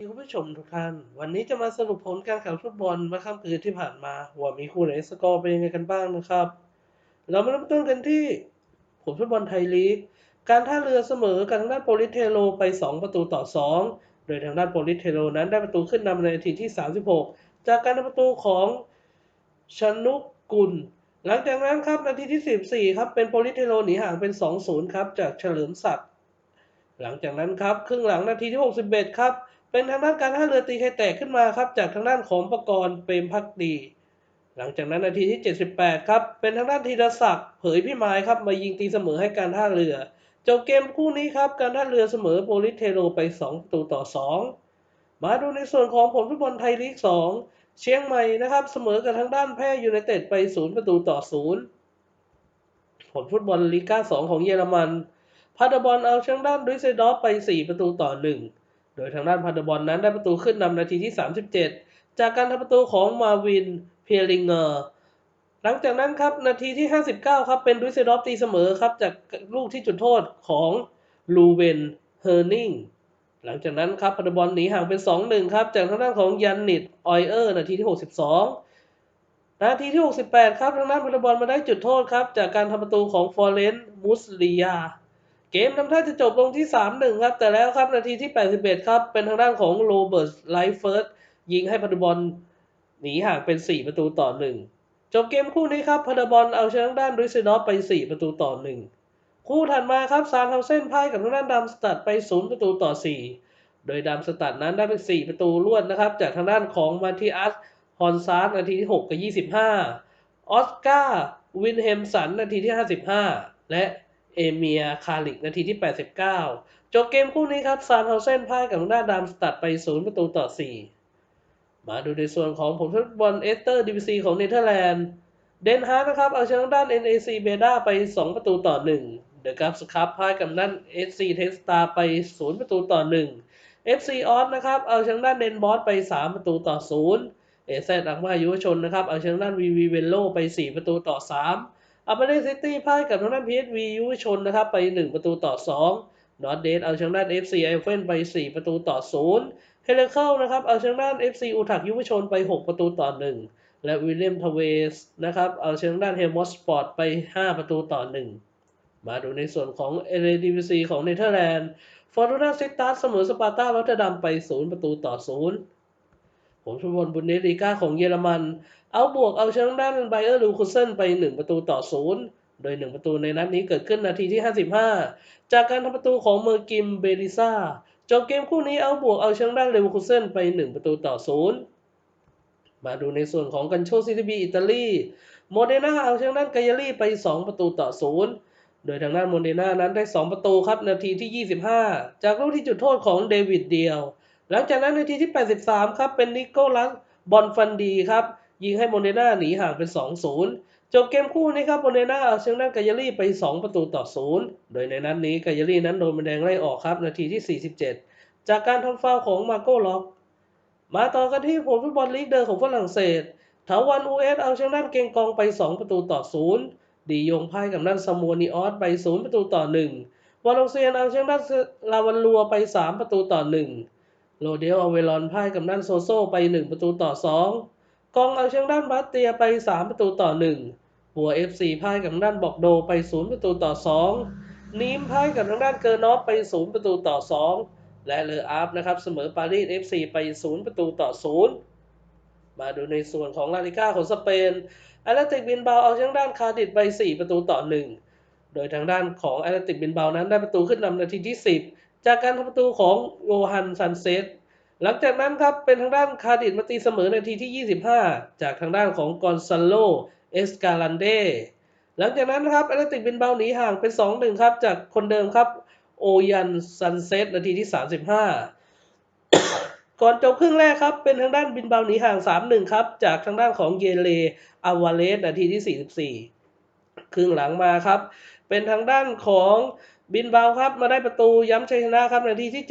คุณผู้ชมทุกท่าน วันนี้จะมาสรุปผลการแข่งฟุตบอลเมื่อค่ำคืนที่ผ่านมาว่ามีคู่ไหนสกอร์เป็นยังไงกันบ้างนะครับ เรามาเริ่มต้นกันที่ผลฟุตบอลไทยลีก การท่าเรือเสมอกับทางด้านโปลิเทโรไป 2 ประตูต่อ 2 โดยทางด้านโปลิเทโรนั้นได้ประตูขึ้นนำในนาทีที่ 36 จากการทำประตูของชนุกกุล หลังจากนั้นครับนาทีที่ 14 ครับเป็นโปลิเทโรหนีห่างเป็น 2-0 ครับจากเฉลิมศักดิ์ หลังจากนั้นครับครึ่งหลังนาทีที่ 61 ครับ เป็นทางด้านการท่าเรือตีไข่แตกขึ้นมาครับ จากทางด้านของประกรณ์เปรมพักดี หลังจากนั้นนาทีที่ 78 ครับ เป็นทางด้านธีรศักดิ์เผยพี่ไม้ครับมายิงตีเสมอให้การท่าเรือจบเกมคู่นี้ครับการท่าเรือเสมอโปลิสเทโรไป2ประตูต่อ 2 มาดูในส่วนของผลฟุตบอลไทยลีก 2 เชียงใหม่นะครับเสมอกับทางด้านแพร่ยูไนเต็ดไป0ประตูต่อ 0 ผลฟุตบอลลีกา2ของเยอรมันพาดบอลเอาชางด้านดุยเซดอฟไป 4 ประตูต่อ 1 โดยทางด้านพาดบอลนั้นได้ประตูขึ้นนำนาทีที่ 37 จากการทำประตูของมาวินเพียริงเกอร์หลังจากนั้นครับนาทีที่ 59 ครับเป็นดุยเซดอฟตีเสมอครับจากลูกที่จุดโทษของลูเวนเฮอร์นิงหลังจากนั้นครับพาดบอลหนีห่างเป็น 2-1 ครับจากทางด้านของยันนิตออยเออร์นาทีที่ 62 นาทีที่ 68 ครับทางด้านพาดบอลมาได้จุดโทษครับจากการทำประตูของฟอร์เรนมุสลียา เกมทำท่าจะจบลงที่ 3-1 ครับ แต่แล้วครับนาทีที่ 81 ครับ เป็นทางด้านของโรเบิร์ตไลฟ์เฟิร์สยิงให้พันธบอลหนีห่างเป็น 4 ประตูต่อ 1 จบเกมคู่นี้ครับพันธบอลเอาชนะด้านริซดอฟไป 4 ประตูต่อ 1 คู่ถัดมาครับซานเทาเส้นพ่ายกับทางด้านดัมสตัดไป 0 ประตูต่อ 4 โดยดัมสตัดนั้นได้เป็น4ประตูรวดนะครับ จากทางด้านของมาติอัสฮอนซาร์นาทีที่ 6 กับ 25 ออสการ์วินเฮมสันนาทีที่ 55 และ เอเมียคาลิกนาทีที่ 89 จบเกมคู่นี้ครับซานเฮาเซนพ่ายกับทางด้านดามสตัดไป 0 ประตูต่อ 4 มาดูในส่วนของผลฟุตบอลเอสเตอร์ดีวีซีของเนเธอร์แลนด์ เดนฮาร์นะครับ เอาชนะด้าน NAC เบด้าไป 2 ประตูต่อ 1 เดอะกัฟส์คัพพ่ายกับด้าน SC เทสตาไป 0 ประตูต่อ 1 FC ออสนะครับ เอาชนะด้านเดนบอสไป 3 ประตูต่อ 0เอเซตอักมายุวชนนะครับ เอาชนะด้านวีวีเวลโลไป 4 ประตูต่อ 3 อัปเปอร์ซิตี้พ่ายกับทางด้านพีเอสวียุชนนะครับไป 1 ประตูต่อ2นอตเดสเอาชนะด้าน FC ไอเฟนไป 4 ประตูต่อ0เฮเลเคิลนะครับเอาชนะด้าน FC อุทักยุวชนไป 6 ประตูต่อ 1 และวิลเลียมทเวสนะครับเอาชนะด้านเฮมอสสปอร์ตไป 5 ประตูต่อ 1 มาดูในส่วนของเอเรดิวิซีของเนเธอร์แลนด์ฟอร์ตูนาซิตัสเสมอสปาร์ตาลอตเตอร์ดัมไป 0 ประตูต่อ 0 ผมฟุตบอลบุนเดสลีกาของเยอรมัน เอาบวกเอาชนะด้านไบเออร์ลูคุเซนไป 1 ประตูต่อ 0 โดย 1 ประตูในนัดนี้เกิดขึ้นนาทีที่ 55 จากการทำประตูของเมอร์กิมเบริซาจบเกมคู่นี้เอาบวกเอาชนะด้านเลวคุเซนไป 1 ประตูต่อ 0 มาดูในส่วนของกันโชซิตีบีอิตาลีโมเดนาเอาชนะด้านกายาลีไป 2 ประตูต่อ 0โดยทางด้านโมเดนานั้นได้ 2 ประตูครับ นาทีที่ 25 จากลูกที่จุดโทษของเดวิดเดียว หลังจากนั้นนาทีที่ 83 ครับ เป็นนิโคลัสบอนฟันดีครับ ยิงให้โมเดนาหนีห่างเป็น 2-0 จบเกมคู่นี้ครับโมเดนาเอาชนะกายาลีไป 2 ประตูต่อ 0 โดยในนัดนนี้กายาลีนั้นโดนใบแดงไล่ออกครับ นาทีที่ 47 จากการทำฟาวของมาโก้ล็อก มาต่อกันที่ผลฟุตบอลลีกเดอร์ของฝรั่งเศสถาวันอูเอสเอาชนะด้นเกงกองไป 2 ประตูต่อ 0 ดียงพ่ายกับด้านซามัวนิออสไป 0 ประตูต่อ 1วาลงเซียนเอาชนะด้นลาวันลัวไป 3 ประตูต่อ 1 โรเดลเอาเวลอนพ่ายกับด้านโซโซไป 1 ประตูต่อ 2 กองเอาเชนะด้านบาสเตียไป 3 ประตูต่อ1หัว FC พ่ายกับด้านบอกโดไป 0 ประตูต่อ 2 นีมพ่ายกับทางด้านเกอร์นอฟไป 0 ประตูต่อ 2 และเลออาร์ฟนะครับเสมอปารีส FC ไป 0 ประตูต่อ 0 มาดูในส่วนของลาลิก้าของสเปนแอตเลติกบินเบาเอาเชนะด้านคาร์ดิสไป 4 ประตูต่อ 1 โดยทางด้านของแอตเลติกบินเบานั้นได้ประตูขึ้นนำนาทีที่ 10 จากการทำประตูของโยฮันซันเซสหลังจากนั้นครับเป็นทางด้านคาร์ดิสมาตีเสมอในาทีที่ 25 จากทางด้านของกอนซาโลเอสกาลันเดหลังจากนั้นครับแอตเลติกบินเบาหนีห่างเป็น 2-1 ครับ จากคนเดิมครับ โอยันซันเซตนาทีที่ 35 ก่อนจบครึ่งแรกครับ เป็นทางด้านบินเบาหนีห่าง 3-1 ครับ จากทางด้านของเยเลอาวาเลสนาทีที่ 44 ครึ่งหลังมาครับ เป็นทางด้านของ บินเบาครับมาได้ประตูย้ำชัยชนะครับนาทีที่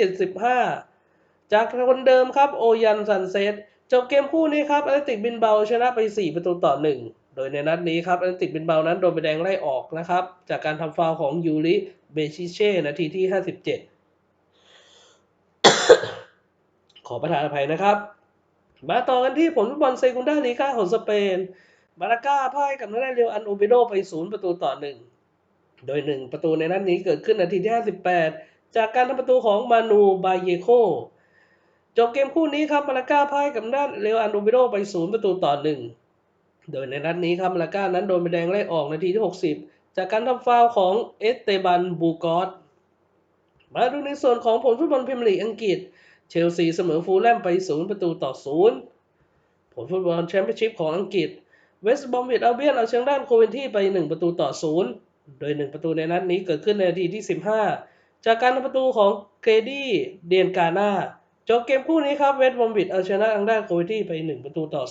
75 จากคนเดิมครับโอยันซันเซตจบเกมคู่นี้ครับแอตเลติกบินเบาชนะไป 4 ประตูต่อ 1 โดยในนัดนี้ครับแอตเลติกบินเบานั้นโดนใบแดงไล่ออกนะครับ จากการทำฟาวของยูริเบชิเช่นาทีที่ 57 ขอประทานอภัยนะครับ มาต่อกันที่ผลฟุตบอลเซกุนดาลีกาของสเปน มาลาก้าพ่ายกับนาเรียวอันโอเบโดไปศูนย์ประตูต่อหนึ่ง โดยหนึ่งประตูในนัดนี้เกิดขึ้นนาทีที่ 58 จากการทำประตูของมานูบาเยโคจบเกมคู่นี้ครับมาลาก้าพ่ายกับนาเรียวอันโอเบโดไปศูนย์ประตูต่อหนึ่งโดยในนัดนี้ครับมาลาก้านั้นโดนใบแดงไล่ออกนาทีที่ 60 จากการทำฟาวของเอสเตบันบูกอสมาดูในส่วนของผลฟุตบอลพรีเมียร์ลีกอังกฤษ เชลซีเสมอฟูลแลมไป 0 ประตูต่อ 0 ผลฟุตบอลแชมเปี้ยนชิพของอังกฤษเวสต์บอมวิดอัลเบียนเอาชนะด้านโคเวนที่ไป 1 ประตูต่อ 0 โดย 1 ประตูในนัดนี้เกิดขึ้นในนาทีที่ 15 จากการทำประตูของเกรดี้เดียนกาน่าจบเกมคู่นี้ครับเวสต์บอมบิดเอาชนะทางด้านโคเวนที่ไป 1 ประตูต่อ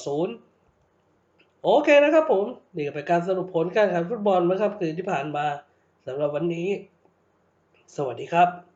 0 โอเคนะครับผม นี่ก็เป็นการสรุปผลการแข่งขันฟุตบอลนะครับคืนที่ผ่านมาสำหรับวันนี้ สวัสดีครับ